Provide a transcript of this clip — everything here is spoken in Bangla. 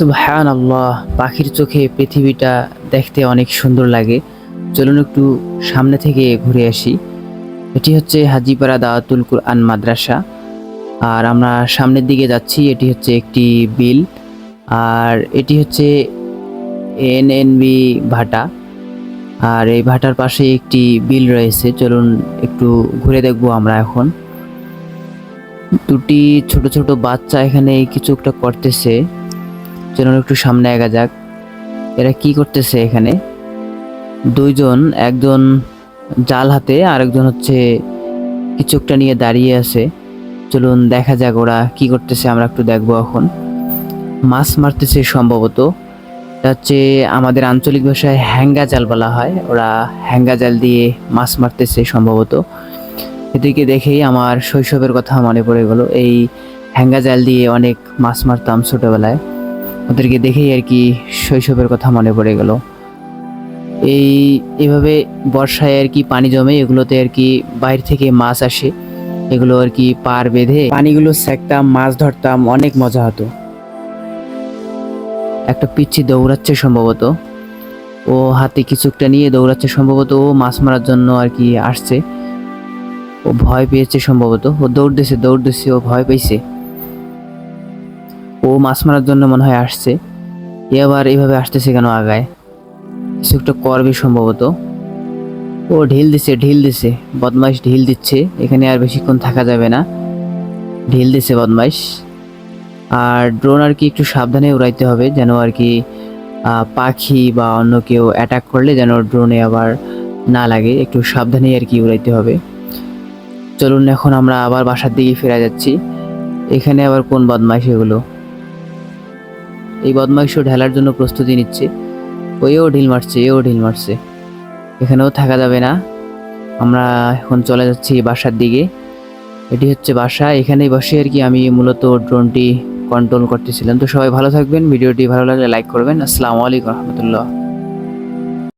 সুবহান আল্লাহ পাখির চোখে পৃথিবীটা দেখতে অনেক সুন্দর লাগে। চলুন একটু সামনে থেকে ঘুরে আসি। এটি হচ্ছে হাজিপাড়া দাওয়াতুল কুরআন মাদ্রাসা। আর আমরা সামনের দিকে যাচ্ছি, এটি হচ্ছে একটি বিল। আর এটি হচ্ছে এনএনবি ভাটা। আর এই ভাটার পাশে একটি বিল রয়েছে। চলুন একটু ঘুরে দেখব আমরা এখন। দুটি ছোট ছোট বাচ্চা এখানে কিছু একটা করতেছে। চলুন একটু সামনে আগা যাক। এরা কি করতেছে এখানে? দুইজন, একজন জাল হাতে, আরেকজন হচ্ছে কিছু একটা নিয়ে দাঁড়িয়ে আছে। চলুন দেখা যাক ওরা কি করতেছে, আমরা একটু দেখব এখন। মাছ মারতেছে সম্ভবত। এটা হচ্ছে আমাদের আঞ্চলিক ভাষায় হ্যাঙ্গা জাল বলা হয়। ওরা হ্যাঙ্গা জাল দিয়ে মাছ মারতেছে সম্ভবত। এদিকে দেখেই আমার শৈশবের কথা মনে পড়ে গেল। এই হ্যাঙ্গা জাল দিয়ে অনেক মাছ মারতাম ছোটবেলায়। ওদেরকে দেখেই আর কি শৈশবের কথা মনে পড়ে গেল। এই, এভাবে বর্ষায় আর কি পানি জমে, এগুলোতে আর কি বাইরে থেকে মাছ আসে। এগুলো আর কি পার বেঁধে পানিগুলো সেকতাম, মাছ ধরতাম, অনেক মজা হতো। একটা পিচ্ছি দৌড়াচ্ছে সম্ভবত। ও হাতে কিছু একটা নিয়ে দৌড়াচ্ছে সম্ভবত, ও মাছ মারার জন্য আর কি আসছে। ও ভয় পেয়েছে সম্ভবত। ও দৌড় দিছে দৌড় দিছে ও ভয় পেয়েছে ও মাছ মারার জন্য মনে হয় আসছে। এ আবার এইভাবে আসতেছে কেন আগায়? কিছু একটা করবে সম্ভবত। ও ঢিল দিছে ঢিল দিছে। বদমাইশ ঢিল দিচ্ছে। এখানে আর বেশিক্ষণ থাকা যাবে না। ঢিল দিছে বদমাইশ। আর ড্রোন আর কি একটু সাবধানে উড়াইতে হবে যেন আর কি পাখি বা অন্য কেউ অ্যাটাক করলে যেন ড্রোনে আবার না লাগে। একটু সাবধানে আর কি উড়াইতে হবে। চলুন এখন আমরা আবার বাসার দিকে ফেরা যাচ্ছি। এখানে আবার কোন বদমাইশ এগুলো? এই বদমাইশ ঢেলার জন্য প্রস্তুতি নিচ্ছে। ওইও ঢিল মারছে, এও ঢিল মারছে। এখানেও থাকা যাবে না। আমরা এখন চলে যাচ্ছি বাসার দিকে। এটি হচ্ছে বাসা। এখানেই বসে আর কি আমি মূলত ড্রোনটি কন্ট্রোল করতেছিলাম। তো সবাই ভালো থাকবেন। ভিডিওটি ভালো লাগলে লাইক করবেন। আসসালামু আলাইকুম রহমতুল্লাহ।